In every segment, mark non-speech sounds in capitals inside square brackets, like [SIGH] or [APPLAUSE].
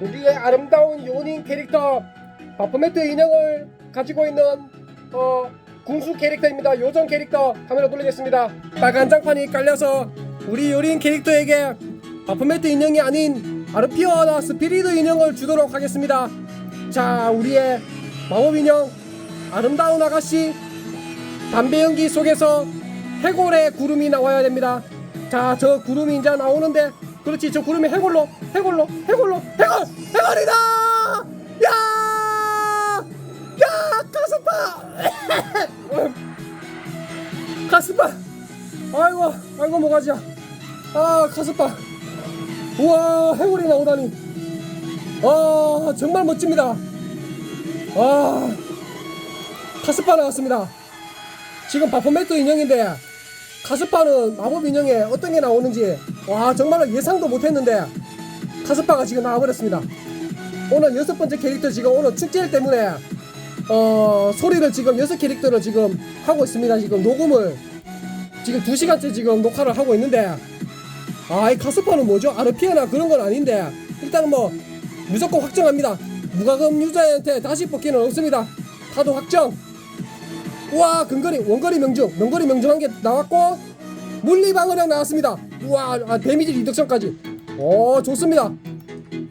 우리의 아름다운 요닝 캐릭터 바포메트 인형을 가지고 있는 어, 궁수 캐릭터입니다. 요정 캐릭터 카메라 돌리겠습니다. 빨간 장판이 깔려서 우리 요린 캐릭터에게 바포메트 인형이 아닌 아르피오나 스피리드 인형을 주도록 하겠습니다. 자, 우리의 마법 인형 아름다운 아가씨 담배 연기 속에서 해골의 구름이 나와야 됩니다. 자, 저 구름이 이제 나오는데, 그렇지, 저 구름이 해골로, 해골로, 해골로, 해골, 해골이다! 야! 야, 가스파! [LAUGHS] 가스파! 아이고, 아이고, 뭐가지야. 아, 가스파. 우와, 해골이 나오다니. 아, 정말 멋집니다. 아, 가스파 나왔습니다. 지금 바포메트 인형인데 카스파는 마법 인형에 어떤 게 나오는지 와 정말 예상도 못했는데 카스파가 지금 나와버렸습니다. 오늘 여섯 번째 캐릭터 지금 오늘 축제 때문에 어 소리를 지금 여섯 캐릭터를 지금 하고 있습니다. 지금 녹음을 지금 두 시간째 지금 녹화를 하고 있는데 아이 카스파는 뭐죠? 아르피아나 그런 건 아닌데 일단은 뭐 무조건 확정합니다. 무과금 유저한테 다시 뽑기는 없습니다. 다도 확정. 우와 근거리 원거리 명중 명거리 명중한 게 나왔고 물리방어력 나왔습니다 우와 아, 데미지 리덕션까지 오 좋습니다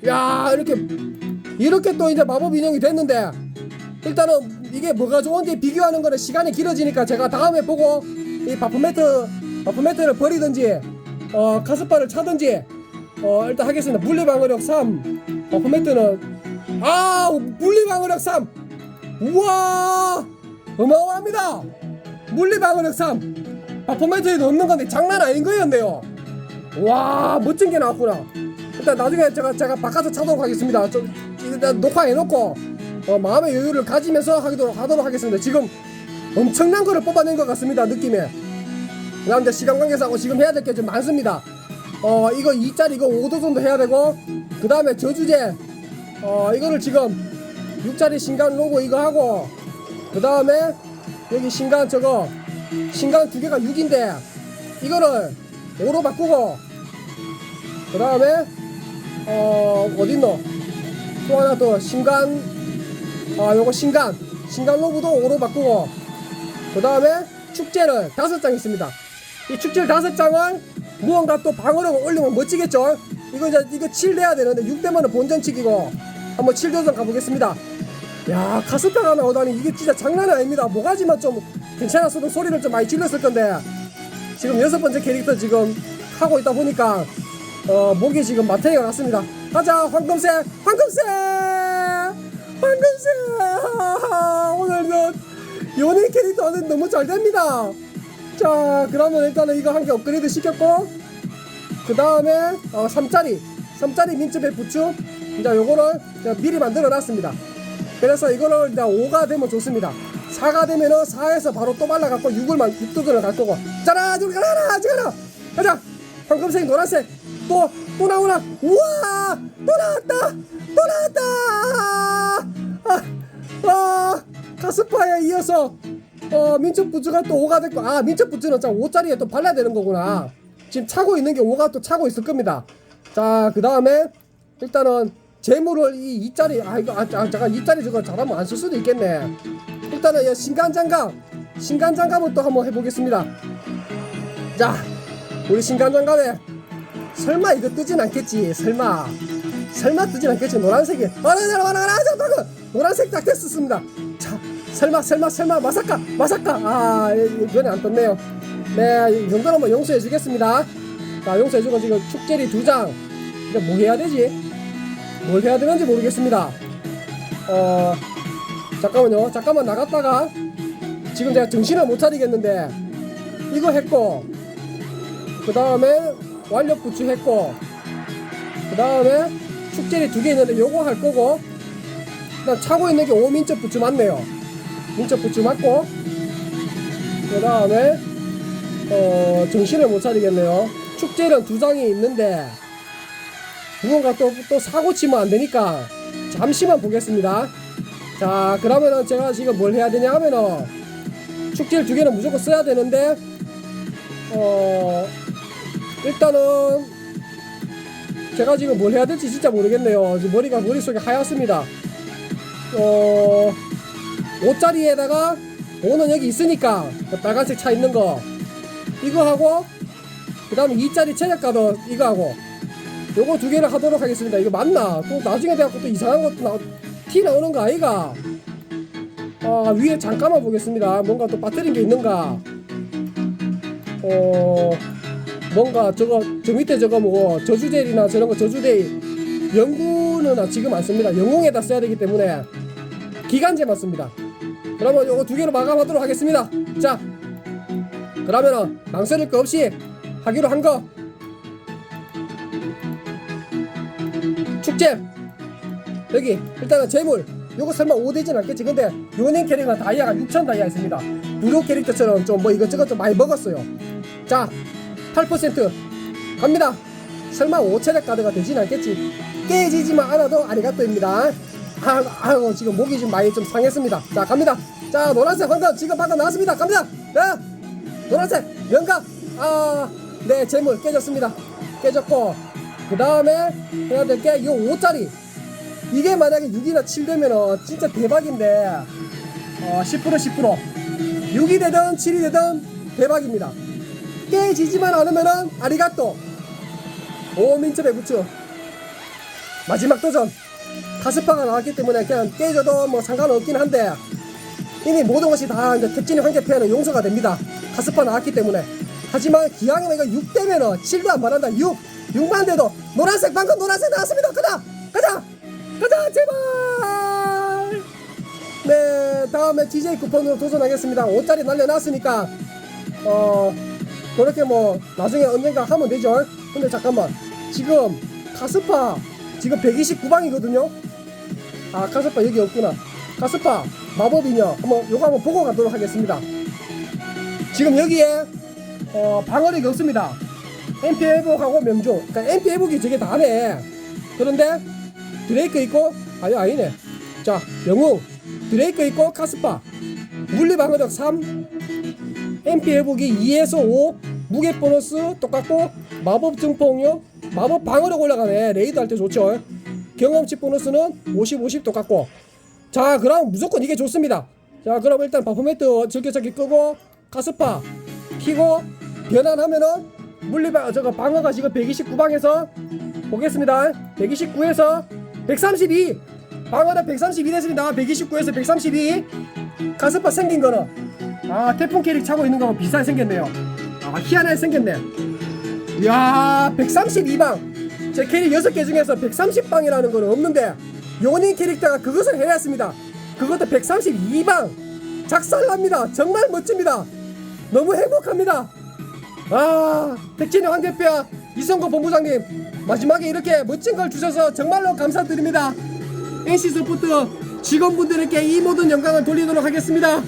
야 이렇게 이렇게 또 이제 마법 인형이 됐는데 일단은 이게 뭐가 좋은지 비교하는 거는 시간이 길어지니까 제가 다음에 보고 이 바프매트 바프매트를 버리든지 어 카스파를 차든지 어 일단 하겠습니다 물리방어력 3 바프매트는 아 물리방어력 3 우와 어마어마합니다. 물리방어력 3. 바포메트에 넣는 건데 장난 아닌 거였네요. 와 멋진 게 나왔구나. 일단 나중에 제가 제가 바꿔서 차도록 하겠습니다. 좀 일단 녹화해놓고 어, 마음의 여유를 가지면서 하도록 하도록 하겠습니다. 지금 엄청난 거를 뽑아낸 것 같습니다. 느낌에. 에 시간 관계상으로 지금 해야 될 게 좀 많습니다. 어 이거 2짜리 이거 5도 정도 해야 되고 그 다음에 저주제 어 이거를 지금 6짜리 신간 로고 이거 하고 그 다음에 여기 신간 저거 신간 두 개가 6인데 이거를 5로 바꾸고 그 다음에 어 어딨노? 또 하나 또 신간. 아 요거 신간. 신간 로브도 5로 바꾸고. 그 다음에 축제를 다섯 장 있습니다. 이 축제를 다섯 장을 무언가 또 방어력을 올리면 멋지겠죠? 이거 이제 이거 7 돼야 되는데 6대만은 본전치기고 한번 7 도전 가보겠습니다. 야 카스파가 나오다니 이게 진짜 장난이 아닙니다. 모가지만 좀 괜찮았어도 소리를 좀 많이 질렀을 건데. 지금 여섯 번째 캐릭터 지금 하고 있다 보니까 어 목이 지금 마탱이가 났습니다 가자 황금새 황금새 황금새 [LAUGHS] 오늘도 연예 캐릭터는 너무 잘 됩니다 자 그러면 일단은 이거 한 개 업그레이드 시켰고 그 다음에 어 3짜리 3짜리 민첩의 부추 이제 요거를 미리 만들어 놨습니다 그래서 이거를 이제 5가 되면 좋습니다. 4가 되면은 4에서 바로 또 말라갖고 6을 6도전을 갈 거고. 자라, 저리 가라, 저리 가라. 가자. 황금색, 노란색. 또, 또 나오나. 우와! 또 나왔다! 또 나왔다! 아, 아, 가스파에 이어서, 어, 민첩 부츠가 또 5가 됐고. 아, 민첩 부츠는 자 5짜리에 또 발라야 되는 거구나. 지금 차고 있는 게 5가 또 차고 있을 겁니다. 자, 그 다음에, 일단은, 재물을 이 2짜리 아 이거 아, 아 잠깐 2짜리 저거 잘하면 안 쓸 수도 있겠네 일단은 이 신간장갑 신간장갑을 또 한번 해보겠습니다 자 우리 신간장갑에 설마 이거 뜨진 않겠지? 설마. 설마 뜨진 않겠지? 노란색이. 잠깐 노란색 딱 됐었습니다. 자 설마 설마 설마. 마사카 마사카. 아 이번에 안 떴네요. 네이 정도는 뭐 용서해 주겠습니다. 자 용서해 주고 지금 축제리 두장. 이제 뭐 해야 되지? 뭘 해야 되는지 모르겠습니다. 어, 잠깐만요. 잠깐만 나갔다가 지금 제가 정신을 못 차리겠는데 이거 했고 그 다음에 완력 부추 했고 그 다음에 축제리 두 개 있는데 요거 할 거고 그다음 차고 있는 게 오민첩 부추 맞네요. 민첩 부추 맞고 그 다음에 어, 정신을 못 차리겠네요. 축제는 두 장이 있는데 누군가 또, 또 사고 치면 안 되니까 잠시만 보겠습니다. 자, 그러면은 제가 지금 뭘 해야 되냐 하면은 축제를 두 개는 무조건 써야 되는데, 어, 일단은 제가 지금 뭘 해야 될지 진짜 모르겠네요. 지금 머리가 머릿속에 하얗습니다. 어, 5짜리에다가 5는 여기 있으니까 그 빨간색 차 있는 거 이거 하고 그 다음에 2짜리 체력가도 이거 하고 요거 두 개를 하도록 하겠습니다. 이거 맞나? 또 나중에 돼갖고 또 이상한 것도 나, 티 나오는 거 아이가? 아, 위에 잠깐만 보겠습니다. 뭔가 또 빠뜨린 게 있는가? 어, 뭔가 저거, 저 밑에 저거 뭐, 저주제일이나 저런 거 저주제일. 영구는 지금 안 씁니다. 영웅에다 써야 되기 때문에 기간제만 씁니다. 그러면 요거 두 개로 마감하도록 하겠습니다. 자, 그러면은 망설일 거 없이 하기로 한 거. 축제 여기 일단은 재물 요거 설마 5되진 않겠지 근데 요닝 캐릭터는 다이아가 6천 다이아 있습니다 브루 캐릭터처럼 좀 뭐 이것저것 좀 많이 먹었어요 자 8% 갑니다 설마 5체력 카드가 되진 않겠지 깨지지만 않아도 아리가또입니다 아, 아유 지금 목이 좀 많이 좀 상했습니다 자 갑니다 자 노란색 황금 지금 방금 나왔습니다 갑니다 네 노란색 명각 아네 재물 깨졌습니다 깨졌고 그 다음에 해야 될 게 이 5짜리 이게 만약에 6이나 7 되면은 진짜 대박인데 어, 10% 10% 6이 되든 7이 되든 대박입니다 깨지지만 않으면은 아리가또. 오민철 배구츠 마지막 도전. 카스파가 나왔기 때문에 그냥 깨져도 뭐 상관없긴 한데 이미 모든 것이 다 이제 택진이 환계패는 용서가 됩니다. 카스파 나왔기 때문에. 하지만 기왕이면 이거 6 되면은 7도 안 바란다. 6 6만 돼도 노란색 방금 노란색 나왔습니다. 가자! 가자! 가자! 제발! 네 다음에 DJ 쿠폰으로 도전하겠습니다. 5짜리 날려놨으니까. 어 그렇게 뭐 나중에 언젠가 하면 되죠. 근데 잠깐만. 지금 카스파 지금 129방이거든요. 아 카스파 여기 없구나. 카스파 마법이녀 한번 요거 한번 보고 가도록 하겠습니다. 지금 여기에 어 방어력이 없습니다. MP 회복하고 명조. 그러니까 MP 회복이 저게 다네. 그런데 드레이크 있고 아니 아니네. 자 영웅 드레이크 있고 카스파. 물리 방어력 3 MP 회복이 2에서 5 무게 보너스 똑같고 마법 증폭력 마법 방어력 올라가네. 레이드 할 때 좋죠. 경험치 보너스는 50 50 똑같고. 자 그럼 무조건 이게 좋습니다. 자 그럼 일단 버퍼매트 즐겨찾기 끄고 카스파 키고 변환하면은 물리방 저거 방어가 지금 129방에서 보겠습니다. 129에서 132 방어는 132 됐습니다. 129에서 132 카스파 생긴 거는 아 태풍 캐릭 차고 있는 거하고 비슷하게 생겼네요. 아 희한하게 생겼네. 이야 132방. 제 캐릭 6개 중에서 130방이라는 거는 없는데 요닌 캐릭터가 그것을 해냈습니다. 그것도 132방. 작살납니다. 정말 멋집니다. 너무 행복합니다. 아 백진의 황대표야 이성거 본부장님 마지막에 이렇게 멋진 걸 주셔서 정말로 감사드립니다. NC 소프트 직원분들에게 이 모든 영광을 돌리도록 하겠습니다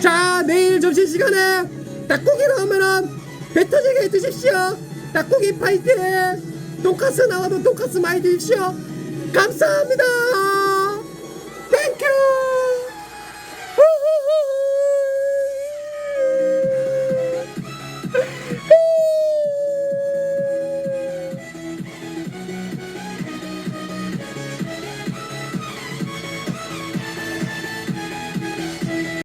자 내일 점심시간에 닭고기 나오면은 배 터지게 드십시오. 닭고기 파이팅! 돈가스 나와도 돈가스 많이 드십시오. 감사합니다